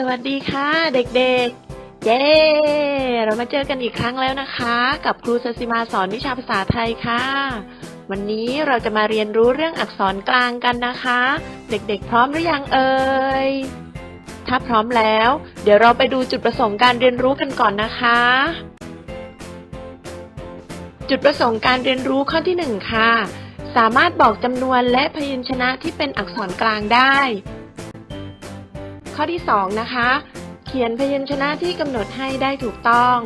สวัสดีค่ะ เด็กๆ เย้ เรามาเจอกันอีกครั้งแล้วนะคะ กับครูสศิมาสอนวิชาภาษาไทยค่ะ วันนี้เราจะมาเรียนรู้เรื่องอักษรกลางกันนะคะ เด็กๆ พร้อมหรือยังเอ่ย ถ้าพร้อมแล้ว เดี๋ยวเราไปดูจุดประสงค์การเรียนรู้กันก่อนนะคะ จุดประสงค์การเรียนรู้ข้อที่หนึ่งค่ะ สามารถบอกจำนวนและพยัญชนะที่เป็นอักษรกลางได้ ข้อที่ 2 นะคะ เขียนพยัญชนะที่กำหนดให้ได้ถูกต้อง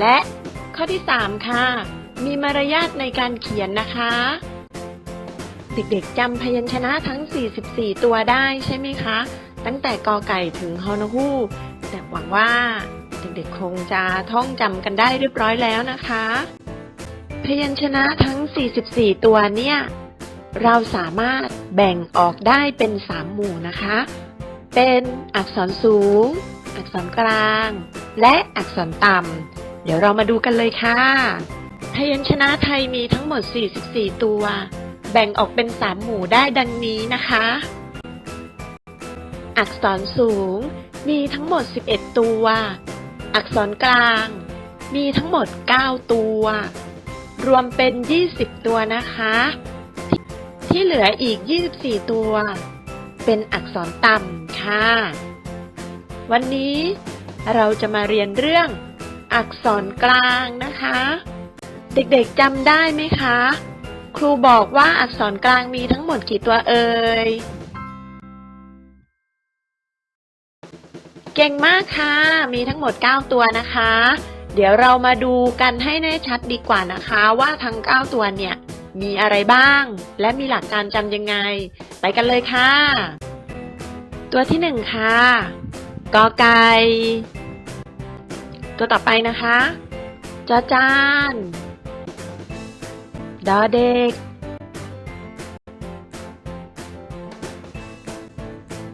และข้อที่ 3 ค่ะ มีมารยาทในการเขียนนะคะ เด็กๆจำพยัญชนะทั้ง 44 ตัวได้ใช่ไหมคะ ตั้งแต่กอไก่ถึงฮอนฮูแต่หวังว่าเด็กๆคงจะท่องจำกันได้เรียบร้อยแล้วนะคะ พยัญชนะทั้ง 44 ตัวเนี่ย เราสามารถแบ่งออกได้เป็น 3 หมู่นะคะ เป็นอักษรสูง อักษรกลาง และอักษรต่ำ เดี๋ยวเรามาดูกันเลยค่ะ พยัญชนะไทยมีทั้งหมด 44 ตัว แบ่งออกเป็น 3 หมู่ได้ดังนี้นะคะ อักษรสูงมีทั้งหมด 11 ตัว อักษรกลาง มีทั้งหมด 9 ตัว รวมเป็น 20 ตัวนะคะ ที่เหลืออีก 24 ตัว เป็นอักษรต่ำค่ะ วันนี้เราจะมาเรียนเรื่องอักษรกลางนะคะ เด็กๆจำได้ไหมคะ ครูบอกว่าอักษรกลางมีทั้งหมดกี่ตัวเอ่ย เก่งมากค่ะ มีทั้งหมด 9 ตัวนะคะ เดี๋ยวเรามาดูกันให้แน่ชัดดีกว่านะคะ ว่าทั้ง 9 ตัวเนี่ย มีอะไรบ้าง และมีหลักการจำยังไง ไปกันเลยค่ะ ตัวที่หนึ่งค่ะกอไก่ตัวต่อไปนะคะจอจานดอเด็ก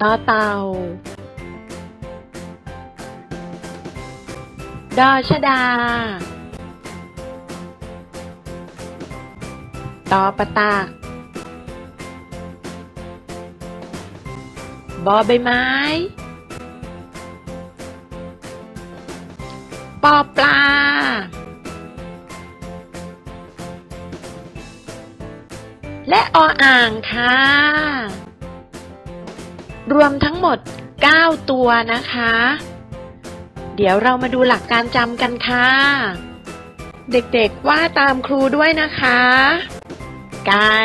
ต่อเต่าดอชดา ตอปตากบอใบไม้ ปอปลา และออ่างค่ะ รวมทั้งหมด 9 ตัวนะคะ เดี๋ยวเรามาดูหลักการจำกันค่ะ เด็กๆว่าตามครูด้วยนะคะ ไก่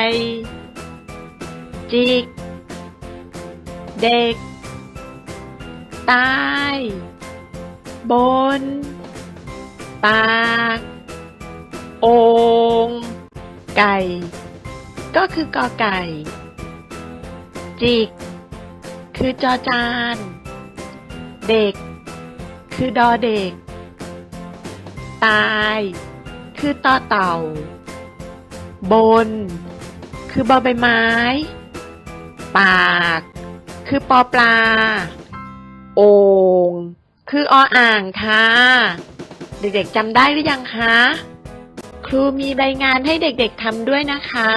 จิก เด็กตายบน ปาก โองไก่ ก็คือกอไก่ จิก คือจอจาน เด็ก คือดอเด็ก ตาย คือต่อเต่า บน คือบอใบไม้ ปาก คือปอปลา โอ่งคือออ่างค่ะ เด็กๆจำได้หรือยังคะ ครูมีใบงานให้เด็กๆทำด้วยนะคะ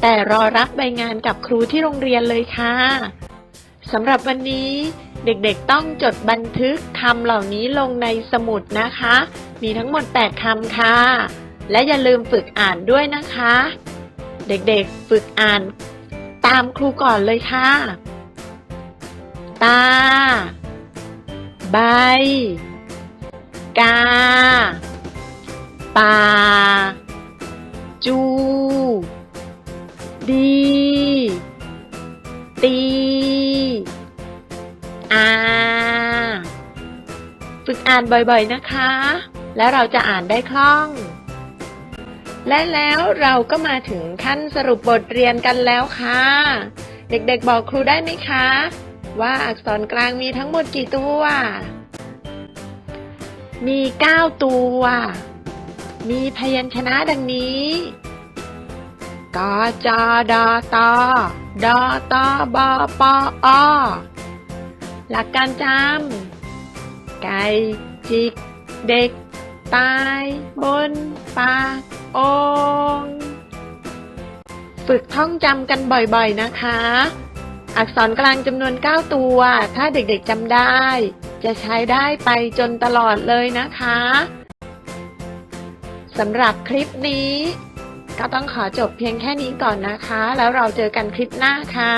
แต่รอรับใบงานกับครูที่โรงเรียนเลยค่ะสำหรับวันนี้เด็กๆต้องจดบันทึกคำเหล่านี้ลงในสมุดนะคะ มีทั้งหมด 8คำค่ะ และอย่าลืมฝึกอ่านด้วยนะคะ เด็กๆฝึกอ่านตามครูก่อนเลยค่ะ ตา ใบ กา ป่า จู ดี ตี อา ฝึกอ่านบ่อยๆนะคะ แล้วเราจะอ่านได้คล่อง และแล้วเราก็มาถึงขั้นสรุปบทเรียนกันแล้วค่ะ เด็กๆบอกครูได้ไหมคะ ว่าอักษรกลางมีทั้งหมดกี่ตัว มี 9 ตัว มีพยัญชนะดังนี้กจดตดตบปอหลักการจำไก่จิก เด็ก ตายบนปากองฝึกท่องจำกันบ่อยๆนะคะ อักษรกลางจำนวน 9 ตัว ถ้าเด็กๆจำได้ จะใช้ได้ไปจนตลอดเลยนะคะสำหรับคลิปนี้ ก็ต้องขอจบเพียงแค่นี้ก่อนนะคะ แล้วเราเจอกันคลิปหน้าค่ะ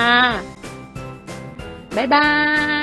บ๊ายบาย